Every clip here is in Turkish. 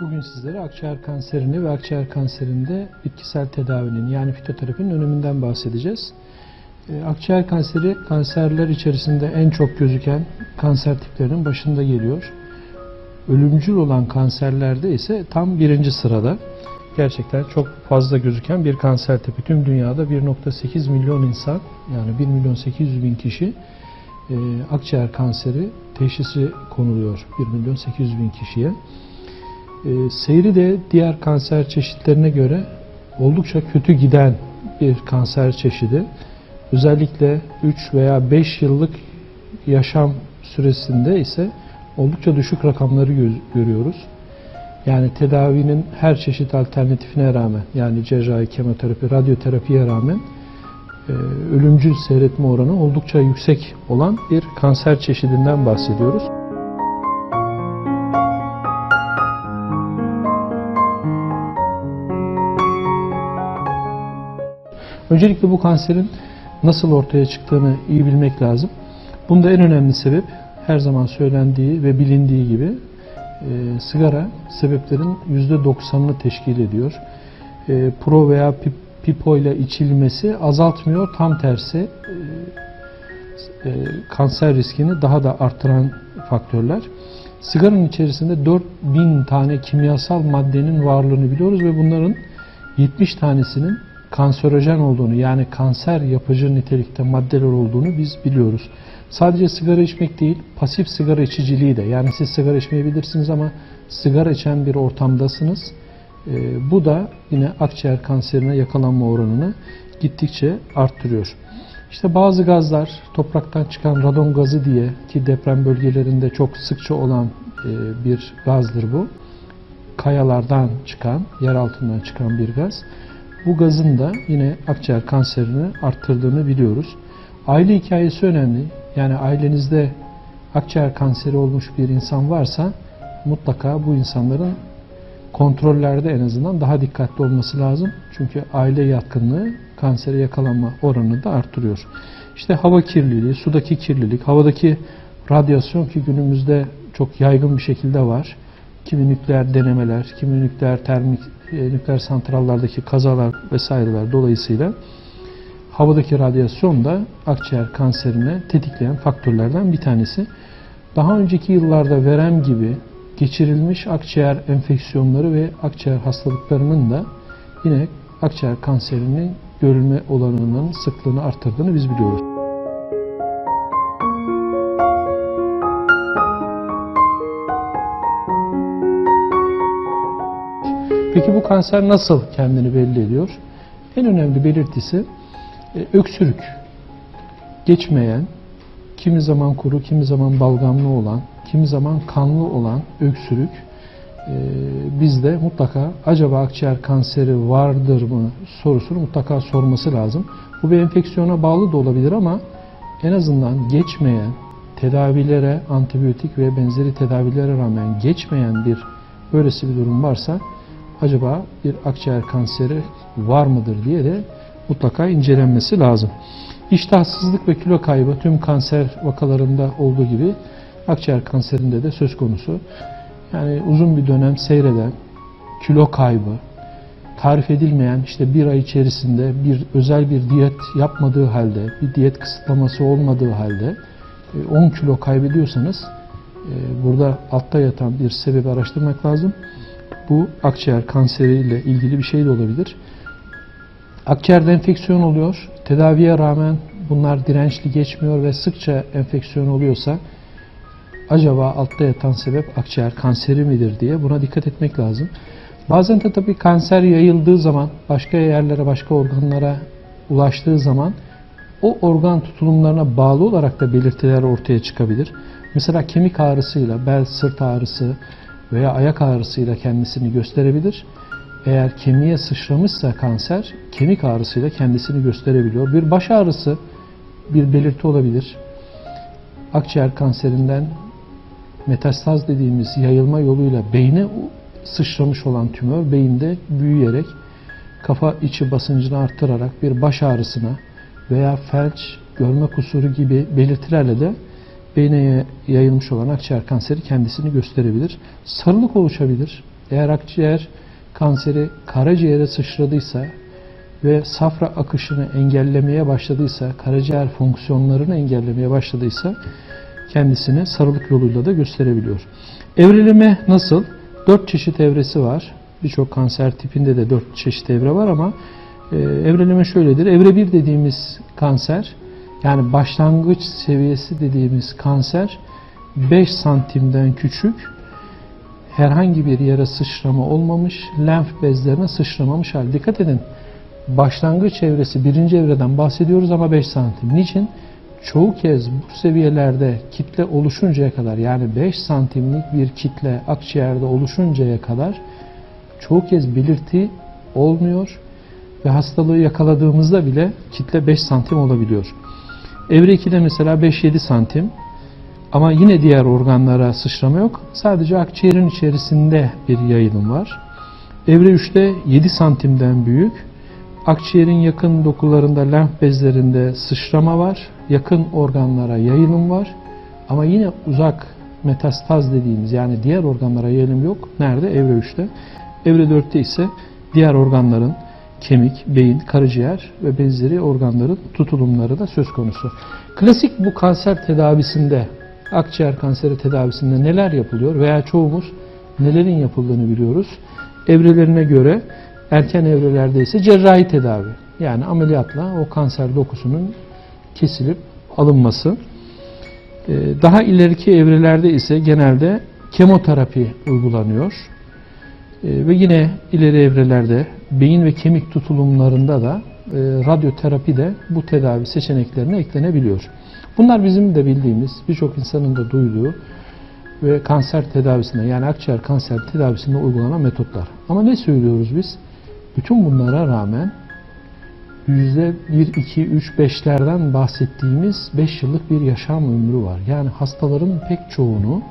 Bugün sizlere akciğer kanserini ve akciğer kanserinde bitkisel tedavinin yani fitoterapinin öneminden bahsedeceğiz. Ee, Akciğer kanseri kanserler içerisinde en çok gözüken kanser tiplerinin başında geliyor. Ölümcül olan kanserlerde ise tam birinci sırada. Gerçekten çok fazla gözüken bir kanser tipi. Tüm dünyada 1.8 milyon insan yani 1 milyon 800 bin kişi e, akciğer kanseri teşhisi konuluyor 1 milyon 800 bin kişiye. E, seyri de diğer kanser çeşitlerine göre oldukça kötü giden bir kanser çeşidi. Özellikle 3 veya 5 yıllık yaşam süresinde ise oldukça düşük rakamları gö- görüyoruz. Yani tedavinin her çeşit alternatifine rağmen yani cerrahi, kemoterapi, radyoterapiye rağmen e, ölümcül seyretme oranı oldukça yüksek olan bir kanser çeşidinden bahsediyoruz. Öncelikle bu kanserin nasıl ortaya çıktığını iyi bilmek lazım. Bunda en önemli sebep her zaman söylendiği ve bilindiği gibi e, sigara sebeplerin %90'ını teşkil ediyor. E, pro veya pip, pipo ile içilmesi azaltmıyor, tam tersi e, e, kanser riskini daha da artıran faktörler. Sigaranın içerisinde 4000 tane kimyasal maddenin varlığını biliyoruz ve bunların 70 tanesinin kanserojen olduğunu yani kanser yapıcı nitelikte maddeler olduğunu biz biliyoruz. Sadece sigara içmek değil, pasif sigara içiciliği de. Yani siz sigara içmeyebilirsiniz ama sigara içen bir ortamdasınız. Ee, bu da yine akciğer kanserine yakalanma oranını gittikçe arttırıyor. İşte bazı gazlar, topraktan çıkan radon gazı diye ki deprem bölgelerinde çok sıkça olan e, bir gazdır bu. Kayalardan çıkan, yer altından çıkan bir gaz. Bu gazın da yine akciğer kanserini arttırdığını biliyoruz. Aile hikayesi önemli. Yani ailenizde akciğer kanseri olmuş bir insan varsa mutlaka bu insanların kontrollerde en azından daha dikkatli olması lazım. Çünkü aile yatkınlığı kansere yakalanma oranını da arttırıyor. İşte hava kirliliği, sudaki kirlilik, havadaki radyasyon ki günümüzde çok yaygın bir şekilde var. Kimi nükleer denemeler, kimi nükleer termik, e, nükleer santrallardaki kazalar vesaireler dolayısıyla havadaki radyasyon da akciğer kanserine tetikleyen faktörlerden bir tanesi. Daha önceki yıllarda verem gibi geçirilmiş akciğer enfeksiyonları ve akciğer hastalıklarının da yine akciğer kanserinin görülme olanının sıklığını arttırdığını biz biliyoruz. Peki bu kanser nasıl kendini belli ediyor? En önemli belirtisi e, öksürük. Geçmeyen, kimi zaman kuru, kimi zaman balgamlı olan, kimi zaman kanlı olan öksürük e, bizde mutlaka acaba akciğer kanseri vardır mı sorusunu mutlaka sorması lazım. Bu bir enfeksiyona bağlı da olabilir ama en azından geçmeyen, tedavilere, antibiyotik ve benzeri tedavilere rağmen geçmeyen bir böylesi bir durum varsa acaba bir akciğer kanseri var mıdır diye de mutlaka incelenmesi lazım. İştahsızlık ve kilo kaybı tüm kanser vakalarında olduğu gibi akciğer kanserinde de söz konusu. Yani uzun bir dönem seyreden kilo kaybı, tarif edilmeyen işte bir ay içerisinde bir özel bir diyet yapmadığı halde, bir diyet kısıtlaması olmadığı halde e, 10 kilo kaybediyorsanız e, burada altta yatan bir sebebi araştırmak lazım. Bu akciğer kanseriyle ilgili bir şey de olabilir. Akciğerde enfeksiyon oluyor. Tedaviye rağmen bunlar dirençli geçmiyor ve sıkça enfeksiyon oluyorsa acaba altta yatan sebep akciğer kanseri midir diye buna dikkat etmek lazım. Bazen de tabii kanser yayıldığı zaman başka yerlere, başka organlara ulaştığı zaman o organ tutulumlarına bağlı olarak da belirtiler ortaya çıkabilir. Mesela kemik ağrısıyla, bel, sırt ağrısı veya ayak ağrısıyla kendisini gösterebilir. Eğer kemiğe sıçramışsa kanser, kemik ağrısıyla kendisini gösterebiliyor. Bir baş ağrısı bir belirti olabilir. Akciğer kanserinden metastaz dediğimiz yayılma yoluyla beyne sıçramış olan tümör beyinde büyüyerek kafa içi basıncını arttırarak bir baş ağrısına veya felç, görme kusuru gibi belirtilerle de beyne yayılmış olan akciğer kanseri kendisini gösterebilir. Sarılık oluşabilir. Eğer akciğer kanseri karaciğere sıçradıysa ve safra akışını engellemeye başladıysa, karaciğer fonksiyonlarını engellemeye başladıysa kendisini sarılık yoluyla da gösterebiliyor. Evrileme nasıl? Dört çeşit evresi var. Birçok kanser tipinde de dört çeşit evre var ama e, evreleme şöyledir. Evre 1 dediğimiz kanser yani başlangıç seviyesi dediğimiz kanser 5 santimden küçük herhangi bir yere sıçrama olmamış, lenf bezlerine sıçramamış hal. Dikkat edin. Başlangıç evresi birinci evreden bahsediyoruz ama 5 santim. Niçin? Çoğu kez bu seviyelerde kitle oluşuncaya kadar yani 5 santimlik bir kitle akciğerde oluşuncaya kadar çoğu kez belirti olmuyor ve hastalığı yakaladığımızda bile kitle 5 santim olabiliyor. Evre 2'de mesela 5-7 santim ama yine diğer organlara sıçrama yok. Sadece akciğerin içerisinde bir yayılım var. Evre 3'te 7 santimden büyük. Akciğerin yakın dokularında, lenf bezlerinde sıçrama var. Yakın organlara yayılım var. Ama yine uzak metastaz dediğimiz yani diğer organlara yayılım yok. Nerede? Evre 3'te. Evre 4'te ise diğer organların kemik, beyin, karaciğer ve benzeri organların tutulumları da söz konusu. Klasik bu kanser tedavisinde, akciğer kanseri tedavisinde neler yapılıyor veya çoğumuz nelerin yapıldığını biliyoruz. Evrelerine göre erken evrelerde ise cerrahi tedavi. Yani ameliyatla o kanser dokusunun kesilip alınması. Ee, Daha ileriki evrelerde ise genelde kemoterapi uygulanıyor. Ee, Ve yine ileri evrelerde beyin ve kemik tutulumlarında da e, radyoterapi de bu tedavi seçeneklerine eklenebiliyor. Bunlar bizim de bildiğimiz, birçok insanın da duyduğu ve kanser tedavisinde yani akciğer kanser tedavisinde uygulanan metotlar. Ama ne söylüyoruz biz? Bütün bunlara rağmen yüzde 1, 2, 3, 5'lerden bahsettiğimiz 5 yıllık bir yaşam ömrü var. Yani hastaların pek çoğunu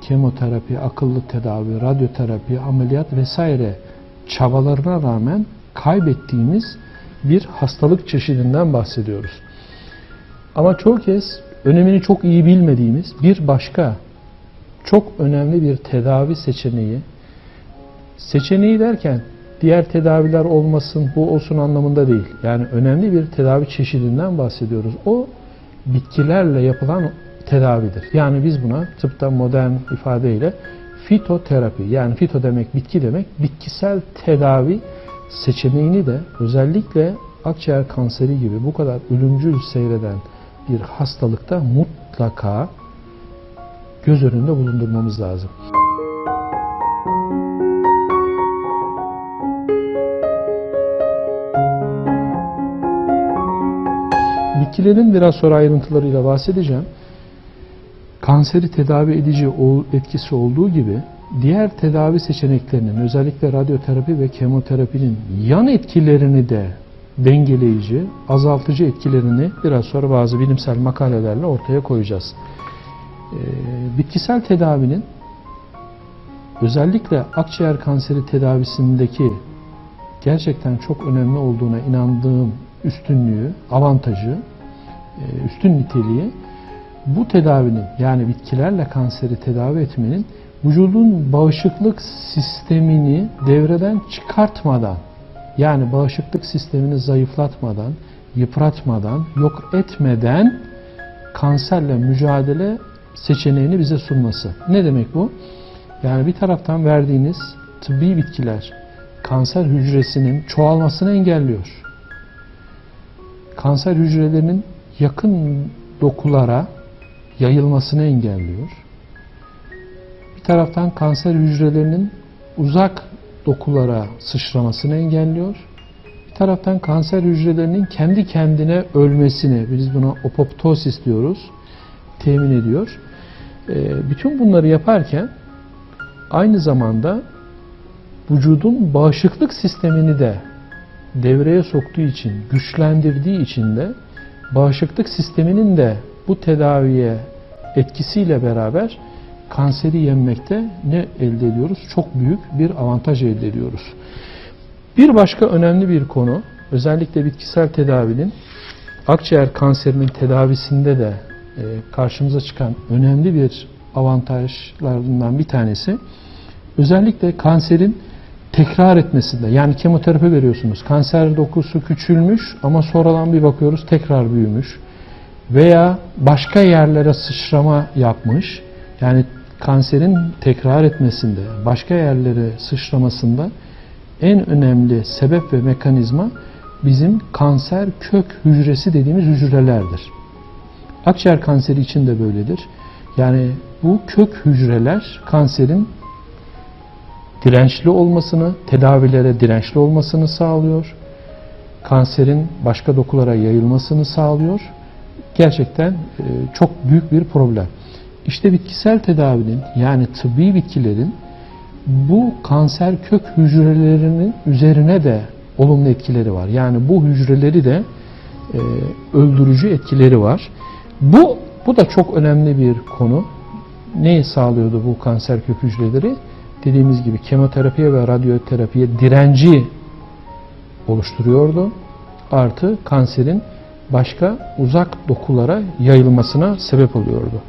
kemoterapi, akıllı tedavi, radyoterapi, ameliyat vesaire çabalarına rağmen kaybettiğimiz bir hastalık çeşidinden bahsediyoruz. Ama çoğu kez önemini çok iyi bilmediğimiz bir başka çok önemli bir tedavi seçeneği seçeneği derken diğer tedaviler olmasın bu olsun anlamında değil. Yani önemli bir tedavi çeşidinden bahsediyoruz. O bitkilerle yapılan tedavidir. Yani biz buna tıpta modern ifadeyle fitoterapi yani fito demek bitki demek bitkisel tedavi seçeneğini de özellikle akciğer kanseri gibi bu kadar ölümcül seyreden bir hastalıkta mutlaka göz önünde bulundurmamız lazım. Bitkilerin biraz sonra ayrıntılarıyla bahsedeceğim. Kanseri tedavi edici etkisi olduğu gibi diğer tedavi seçeneklerinin özellikle radyoterapi ve kemoterapinin yan etkilerini de dengeleyici, azaltıcı etkilerini biraz sonra bazı bilimsel makalelerle ortaya koyacağız. Ee, bitkisel tedavinin özellikle akciğer kanseri tedavisindeki gerçekten çok önemli olduğuna inandığım üstünlüğü, avantajı, e, üstün niteliği bu tedavinin yani bitkilerle kanseri tedavi etmenin vücudun bağışıklık sistemini devreden çıkartmadan yani bağışıklık sistemini zayıflatmadan, yıpratmadan, yok etmeden kanserle mücadele seçeneğini bize sunması. Ne demek bu? Yani bir taraftan verdiğiniz tıbbi bitkiler kanser hücresinin çoğalmasını engelliyor. Kanser hücrelerinin yakın dokulara yayılmasını engelliyor. Bir taraftan kanser hücrelerinin uzak dokulara sıçramasını engelliyor. Bir taraftan kanser hücrelerinin kendi kendine ölmesini, biz buna apoptosis diyoruz, temin ediyor. Ee, bütün bunları yaparken aynı zamanda vücudun bağışıklık sistemini de devreye soktuğu için, güçlendirdiği için de bağışıklık sisteminin de bu tedaviye etkisiyle beraber kanseri yenmekte ne elde ediyoruz? Çok büyük bir avantaj elde ediyoruz. Bir başka önemli bir konu, özellikle bitkisel tedavinin akciğer kanserinin tedavisinde de karşımıza çıkan önemli bir avantajlarından bir tanesi Özellikle kanserin tekrar etmesinde yani kemoterapi veriyorsunuz. Kanser dokusu küçülmüş ama sonradan bir bakıyoruz tekrar büyümüş. Veya başka yerlere sıçrama yapmış. Yani kanserin tekrar etmesinde, başka yerlere sıçramasında en önemli sebep ve mekanizma bizim kanser kök hücresi dediğimiz hücrelerdir. Akciğer kanseri için de böyledir. Yani bu kök hücreler kanserin dirençli olmasını, tedavilere dirençli olmasını sağlıyor. Kanserin başka dokulara yayılmasını sağlıyor. Gerçekten e, çok büyük bir problem. İşte bitkisel tedavinin yani tıbbi bitkilerin bu kanser kök hücrelerinin üzerine de olumlu etkileri var. Yani bu hücreleri de e, öldürücü etkileri var. Bu bu da çok önemli bir konu. Neyi sağlıyordu bu kanser kök hücreleri? Dediğimiz gibi kemoterapiye ve radyoterapiye direnci oluşturuyordu. Artı kanserin başka uzak dokulara yayılmasına sebep oluyordu.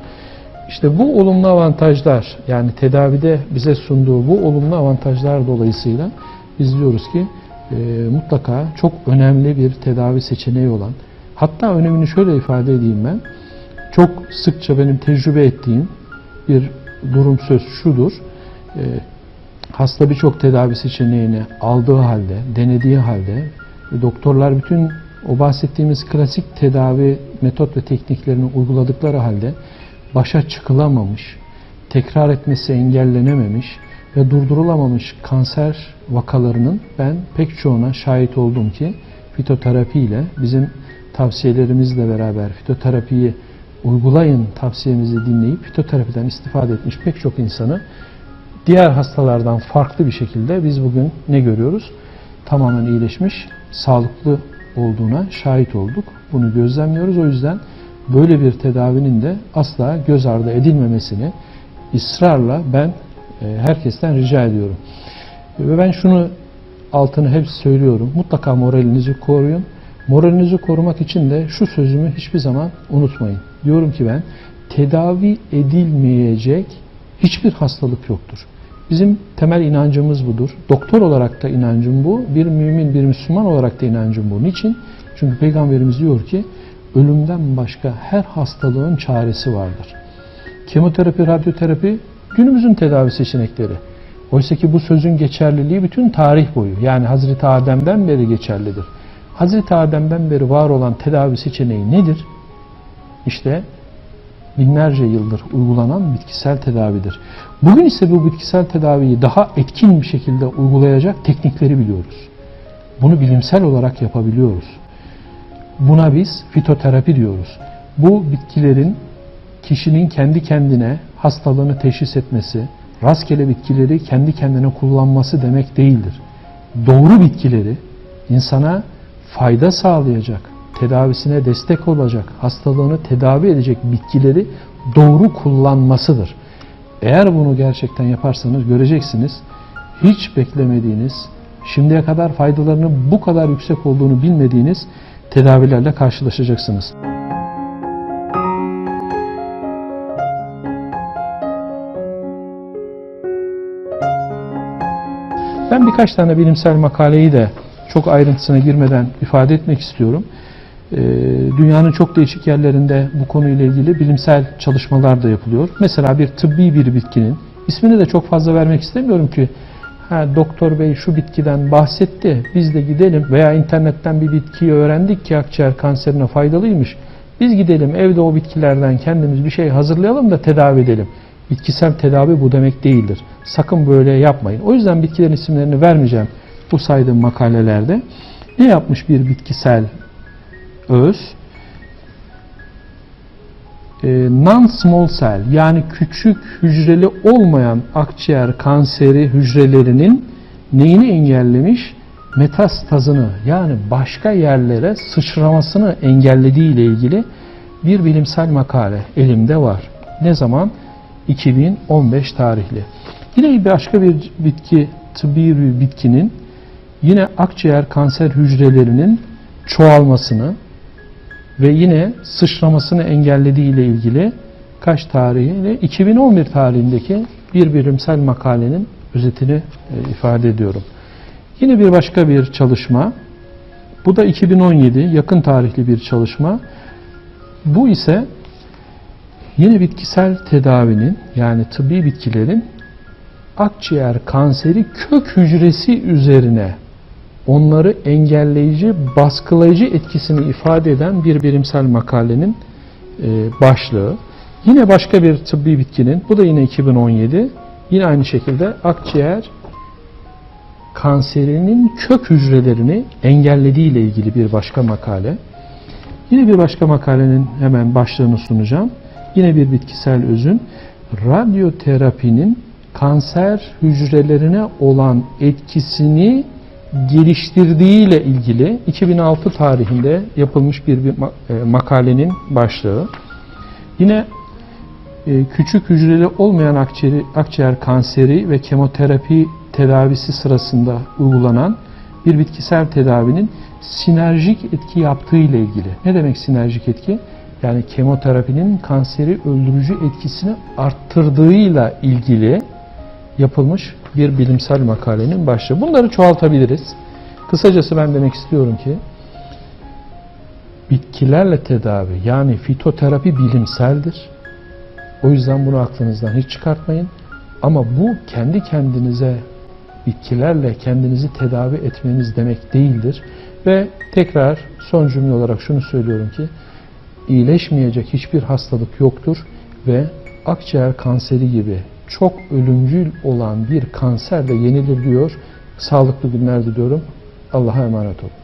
İşte bu olumlu avantajlar yani tedavide bize sunduğu bu olumlu avantajlar dolayısıyla biz diyoruz ki e, mutlaka çok önemli bir tedavi seçeneği olan hatta önemini şöyle ifade edeyim ben çok sıkça benim tecrübe ettiğim bir durum söz şudur e, hasta birçok tedavi seçeneğini aldığı halde denediği halde doktorlar bütün o bahsettiğimiz klasik tedavi metot ve tekniklerini uyguladıkları halde başa çıkılamamış, tekrar etmesi engellenememiş ve durdurulamamış kanser vakalarının ben pek çoğuna şahit oldum ki fitoterapi ile bizim tavsiyelerimizle beraber fitoterapiyi uygulayın tavsiyemizi dinleyip fitoterapiden istifade etmiş pek çok insanı diğer hastalardan farklı bir şekilde biz bugün ne görüyoruz? Tamamen iyileşmiş, sağlıklı olduğuna şahit olduk. Bunu gözlemliyoruz. O yüzden böyle bir tedavinin de asla göz ardı edilmemesini ısrarla ben e, herkesten rica ediyorum. Ve ben şunu altını hep söylüyorum. Mutlaka moralinizi koruyun. Moralinizi korumak için de şu sözümü hiçbir zaman unutmayın. Diyorum ki ben tedavi edilmeyecek hiçbir hastalık yoktur. Bizim temel inancımız budur. Doktor olarak da inancım bu. Bir mümin, bir Müslüman olarak da inancım bu. Niçin? Çünkü Peygamberimiz diyor ki ölümden başka her hastalığın çaresi vardır. Kemoterapi, radyoterapi günümüzün tedavi seçenekleri. Oysa ki bu sözün geçerliliği bütün tarih boyu yani Hazreti Adem'den beri geçerlidir. Hazreti Adem'den beri var olan tedavi seçeneği nedir? İşte binlerce yıldır uygulanan bitkisel tedavidir. Bugün ise bu bitkisel tedaviyi daha etkin bir şekilde uygulayacak teknikleri biliyoruz. Bunu bilimsel olarak yapabiliyoruz. Buna biz fitoterapi diyoruz. Bu bitkilerin kişinin kendi kendine hastalığını teşhis etmesi, rastgele bitkileri kendi kendine kullanması demek değildir. Doğru bitkileri insana fayda sağlayacak, tedavisine destek olacak, hastalığını tedavi edecek bitkileri doğru kullanmasıdır. Eğer bunu gerçekten yaparsanız göreceksiniz hiç beklemediğiniz, şimdiye kadar faydalarının bu kadar yüksek olduğunu bilmediğiniz tedavilerle karşılaşacaksınız. Ben birkaç tane bilimsel makaleyi de çok ayrıntısına girmeden ifade etmek istiyorum. Ee, dünyanın çok değişik yerlerinde bu konuyla ilgili bilimsel çalışmalar da yapılıyor. Mesela bir tıbbi bir bitkinin, ismini de çok fazla vermek istemiyorum ki ha, doktor bey şu bitkiden bahsetti, biz de gidelim veya internetten bir bitkiyi öğrendik ki akciğer kanserine faydalıymış. Biz gidelim evde o bitkilerden kendimiz bir şey hazırlayalım da tedavi edelim. Bitkisel tedavi bu demek değildir. Sakın böyle yapmayın. O yüzden bitkilerin isimlerini vermeyeceğim bu saydığım makalelerde. Ne yapmış bir bitkisel öz? Ee, non-small cell yani küçük hücreli olmayan akciğer kanseri hücrelerinin neyini engellemiş? Metastazını yani başka yerlere sıçramasını engellediği ile ilgili bir bilimsel makale elimde var. Ne zaman? 2015 tarihli. Yine başka bir bitki, tıbbi bir bitkinin yine akciğer kanser hücrelerinin çoğalmasını ve yine sıçramasını engellediği ile ilgili kaç tarihinde 2011 tarihindeki bir bilimsel makalenin özetini e, ifade ediyorum. Yine bir başka bir çalışma. Bu da 2017 yakın tarihli bir çalışma. Bu ise yine bitkisel tedavinin yani tıbbi bitkilerin akciğer kanseri kök hücresi üzerine onları engelleyici, baskılayıcı etkisini ifade eden bir bilimsel makalenin e, başlığı. Yine başka bir tıbbi bitkinin, bu da yine 2017, yine aynı şekilde akciğer kanserinin kök hücrelerini engellediği ile ilgili bir başka makale. Yine bir başka makalenin hemen başlığını sunacağım. Yine bir bitkisel özün. Radyoterapinin kanser hücrelerine olan etkisini geliştirdiği ile ilgili 2006 tarihinde yapılmış bir, bir e, makalenin başlığı. Yine e, küçük hücreli olmayan akciğer, akciğer kanseri ve kemoterapi tedavisi sırasında uygulanan bir bitkisel tedavinin sinerjik etki yaptığı ile ilgili. Ne demek sinerjik etki? Yani kemoterapinin kanseri öldürücü etkisini arttırdığıyla ilgili yapılmış bir bilimsel makalenin başlığı. Bunları çoğaltabiliriz. Kısacası ben demek istiyorum ki bitkilerle tedavi yani fitoterapi bilimseldir. O yüzden bunu aklınızdan hiç çıkartmayın. Ama bu kendi kendinize bitkilerle kendinizi tedavi etmeniz demek değildir. Ve tekrar son cümle olarak şunu söylüyorum ki iyileşmeyecek hiçbir hastalık yoktur ve akciğer kanseri gibi çok ölümcül olan bir kanser de yenilir diyor. Sağlıklı günler diliyorum. Allah'a emanet olun.